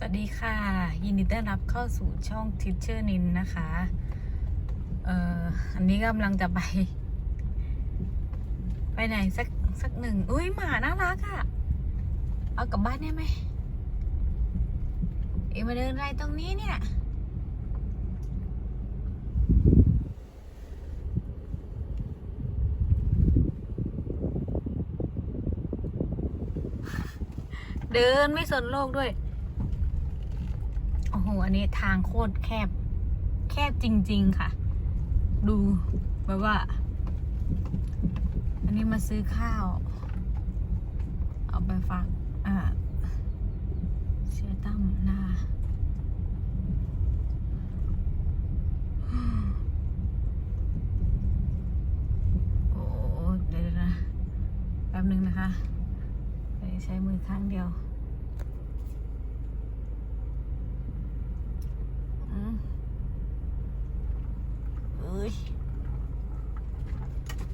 สวัสดีค่ะ ยินดีต้อนรับเข้าสู่ช่อง Teacher นินนะคะ เอ่ออันนี้กำลังจะไป ไปไหนสักสักหนึ่งอุ้ยหมาน่ารักอะ่ะ เอากลับบ้านได้ไหมเอ็มาเดินอะไรตรงนี้เนี่ย เดินไม่สนโลกด้วย อันนี้ทางโคตรแคบ แคบจริง ๆค่ะ ดูแบบว่า อันนี้มาซื้อข้าว เอาไปฝากอ่าเสียตั้มนะคะโอ้เดี๋ยวนะแป๊บนึงนะคะไปใช้มือข้างเดียว อืมเอ้ ย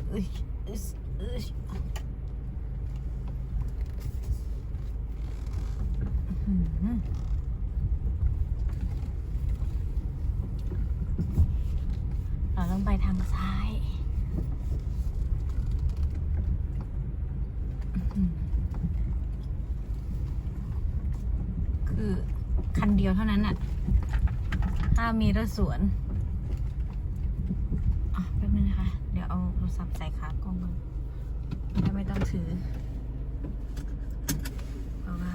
เอ้ยเอ้ยเอ้ยอื้อหือเราต้องไปทางซ้ายคือคันเดียวเท่านั้นอะถ้ามีรถสวน อะแป๊บนึงนะคะ เอาโทรศัพท์ใส่ขากล้องก่อนจะไม่ต้องถือ เพราะว่า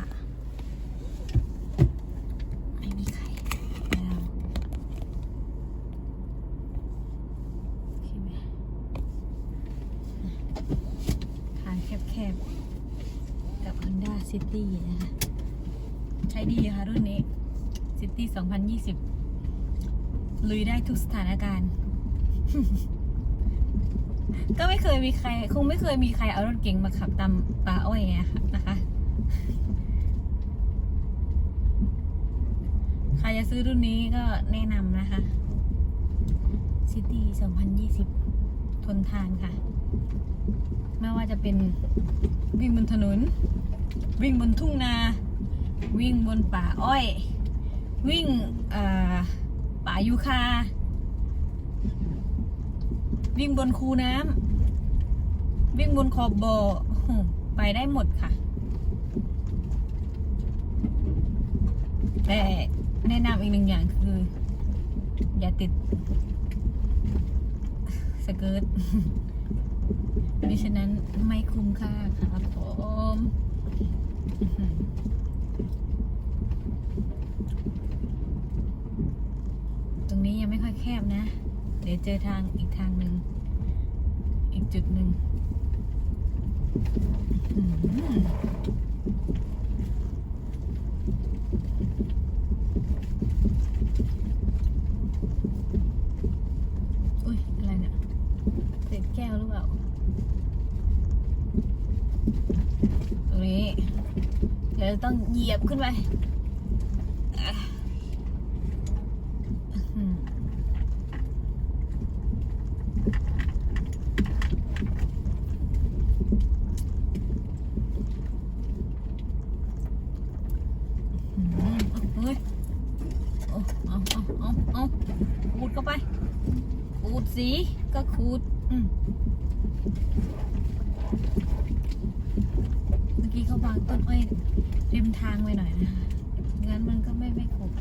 ไม่มีใครแล้วโอเคไหมทางแคบๆ กับ Honda City นะคะ ใช้ดีค่ะรุ่นนี้ City 2020 ลุยได้ทุกสถานการณ์ ก็ไม่เคยมีใคร คงไม่เคยมีใครเอารถเก๋งมาขับตามป่าอ้อยอะค่ะนะคะใครจะซื้อรุ่นนี้ก็แนะนำนะคะ City 2020 ทนทานค่ะ ไม่ว่าจะเป็นวิ่งบนถนน วิ่งบนทุ่งนา วิ่งบนป่าอ้อย วิ่งป่ายูคา วิ่งบนคูน้ำวิ่งบนขอบบ่อโอ้โหไปได้หมดค่ะ แต่แนะนำอีกหนึ่งอย่างคือ อย่าติด สเกิร์ตมิฉะนั้นไม่คุ้มค่าครับผมอื้อหือตรงนี้ยังไม่ค่อยแคบนะ เดี๋ยวเจอทางอีกทางหนึ่ง อีกจุดหนึ่งอุ้ย อะไรเนี่ยเศษแก้วหรือเปล่าตรงนี้ เดี๋ยวต้องเหยียบขึ้นไปอะอื้อหือ อืมเอาเฮ้ยเอาเอาเอาเอาเอาขูดเข้าไปขูด สีก็ขูดอืมเมื่อกี้เขาวางต้นอ้อยริมทางไว้หน่อยนะคะงั้นมันก็ไม่ไม่ขูด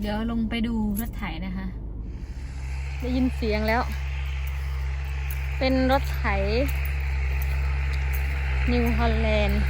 เดี๋ยวลงไปดูรถไถนะคะ ได้ยินเสียงแล้ว เป็นรถไถนิวฮอลแลนด์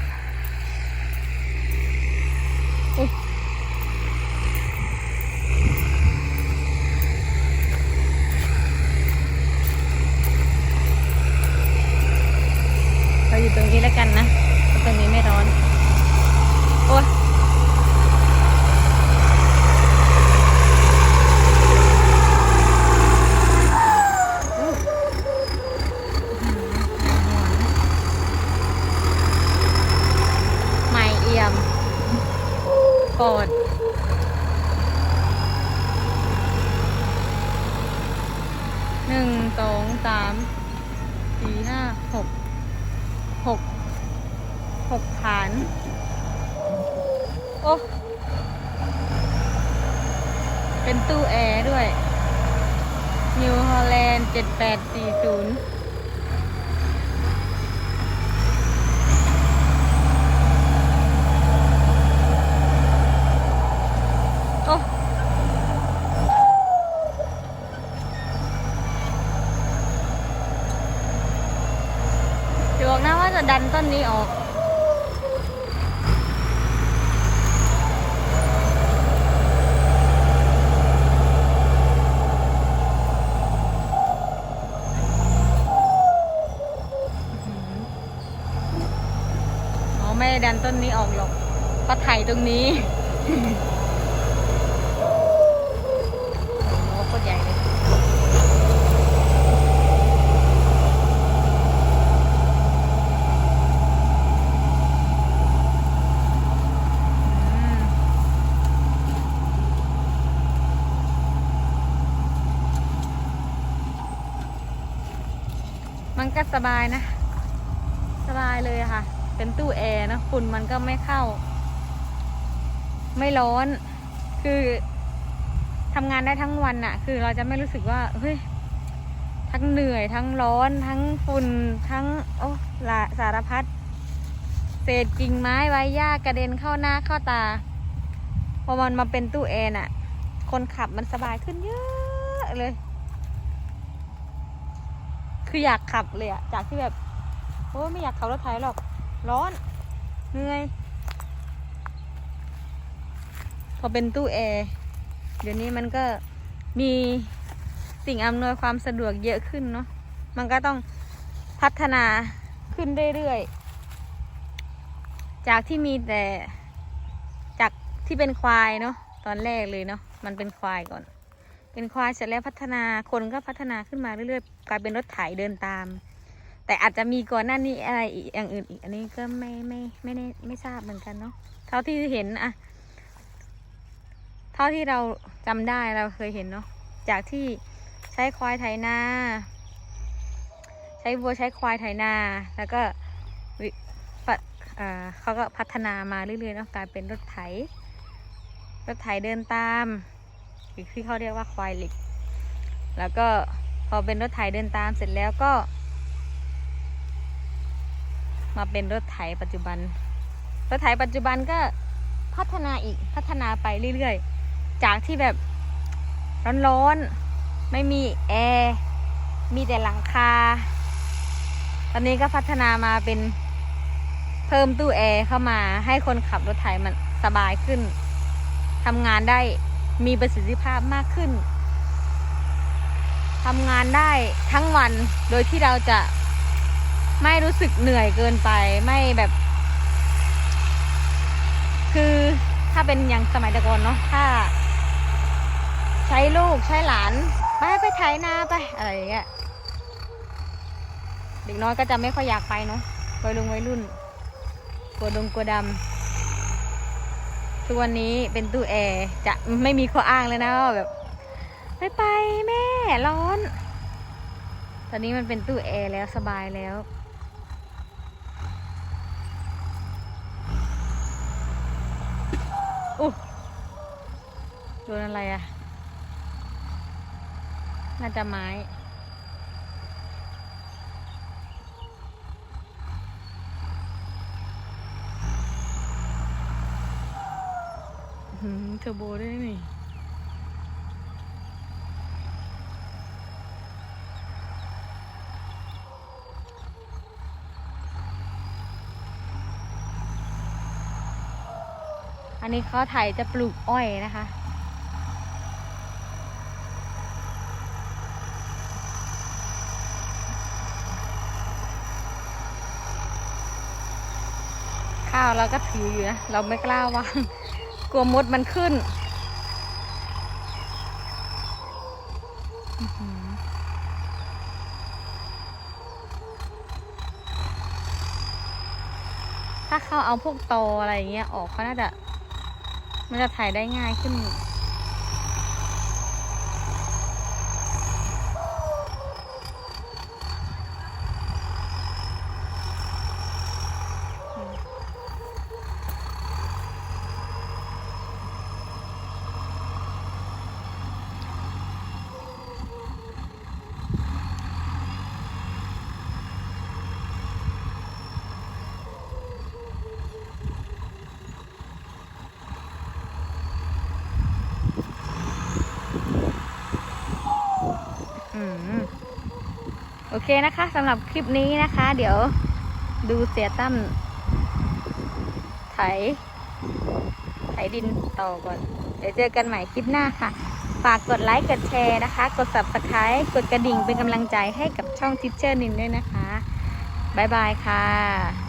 หกฐาน โอ้ เป็นตู้แอร์ด้วย New Holland 7840ดันต้นนี้ออก อ๋อ ไม่ได้ดันต้นนี้ออกหรอกเพราะไถตรงนี้โอ้โคตรใหญ่เลยมันก็สบายนะ สบายเลยค่ะ เป็นตู้แอร์นะฝุ่นมันก็ไม่เข้า ไม่ร้อน คือทำงานได้ทั้งวันอะคือเราจะไม่รู้สึกว่าเฮ้ยทั้งเหนื่อยทั้งร้อน ทั้งฝุ่นทั้งโอ้ละสารพัดเศษกิ่งไม้ใบหญ้ากระเด็นเข้าหน้าเข้าตาพอมันมาเป็นตู้แอร์น่ะ คนขับมันสบายขึ้นเยอะเลย คืออยากขับเลยอะจากที่แบบโอ้ไม่อยากขับรถไถหรอก ร้อน เหนื่อย พอเป็นตู้แอร์ เดี๋ยวนี้มันก็มีสิ่งอำนวยความสะดวกเยอะขึ้นเนาะ มันก็ต้องพัฒนาขึ้นเรื่อยๆ จากที่มีแต่ จากที่เป็นควายเนาะ ตอนแรกเลยเนาะ มันเป็นควายก่อน เป็นควายเสร็จแล้วพัฒนา คนก็พัฒนาขึ้นมาเรื่อยๆ กลายเป็นรถไถเดินตาม แต่อาจจะมีก่อนหน้านี้อะไรอีกอย่างอื่นอีก อันนี้ก็ไม่ไม่ไม่ได้ไม่ทราบเหมือนกันเนาะเท่าที่เห็นอะเท่าที่เราจำได้เราเคยเห็นเนาะจากที่ใช้ควายไถนาใช้วัวใช้ควายไถนา แล้วก็วิปะเอ่อเขาก็พัฒนามาเรื่อยๆเนาะกลายเป็นรถไถรถไถเดินตามที่เขาเรียกว่าควายเหล็ก แล้วก็พอเป็นรถไถเดินตามเสร็จแล้วก็ มาเป็นรถไถปัจจุบัน รถไถปัจจุบันก็พัฒนาอีกพัฒนาไปเรื่อยๆ จากที่แบบร้อนๆ ไม่มีแอร์มีแต่หลังคา ตอนนี้ก็พัฒนามาเป็นเพิ่มตู้แอร์เข้ามาให้คนขับรถไถมันสบายขึ้นทำงานได้มีประสิทธิภาพมากขึ้นทำงานได้ทั้งวันโดยที่เราจะ ไม่รู้สึกเหนื่อยเกินไปไม่แบบ คือถ้าเป็นอย่างสมัยต่ก่อนเนาะถ้า ใช้ลูกใช้หลาน ไปไปไถนาไปอะไรอย่างเงี้ยเด็กน้อยก็จะไม่ค่อยอยากไปเนาะวัยรุ่นวัยรุ่นกลัวดงกลัวดำทุกวันนี้เป็นตู้แอร์จะไม่มีข้ออ้างเลยนะแบบ ไม่ไปแม่ร้อน ตอนนี้มันเป็นตู้แอร์แล้วสบายแล้ว โดนอะไรอะ น่าจะไม้ เทอร์โบได้นี่อันนี้เขาถ่ายจะปลูกอ้อยนะคะ ข้าวเราก็ถืออยู่นะ เราไม่กล้าวางกลัวมดมันขึ้น ถ้าเขาเอาพวกโตอะไรอย่างเงี้ยออกเขาน่าจะมันจะถ่ายได้ง่ายขึ้น โอเคนะคะสำหรับคลิปนี้นะคะ เดี๋ยวดูเสียตั้มไถ ไถดินต่อก่อน เดี๋ยวเจอกันใหม่คลิปหน้าค่ะ ฝากกดไลค์กดแชร์นะคะ กด subscribe กดกระดิ่งเป็นกำลังใจให้กับช่องทิชเชอร์นินด้วยนะคะ บ๊ายบายค่ะ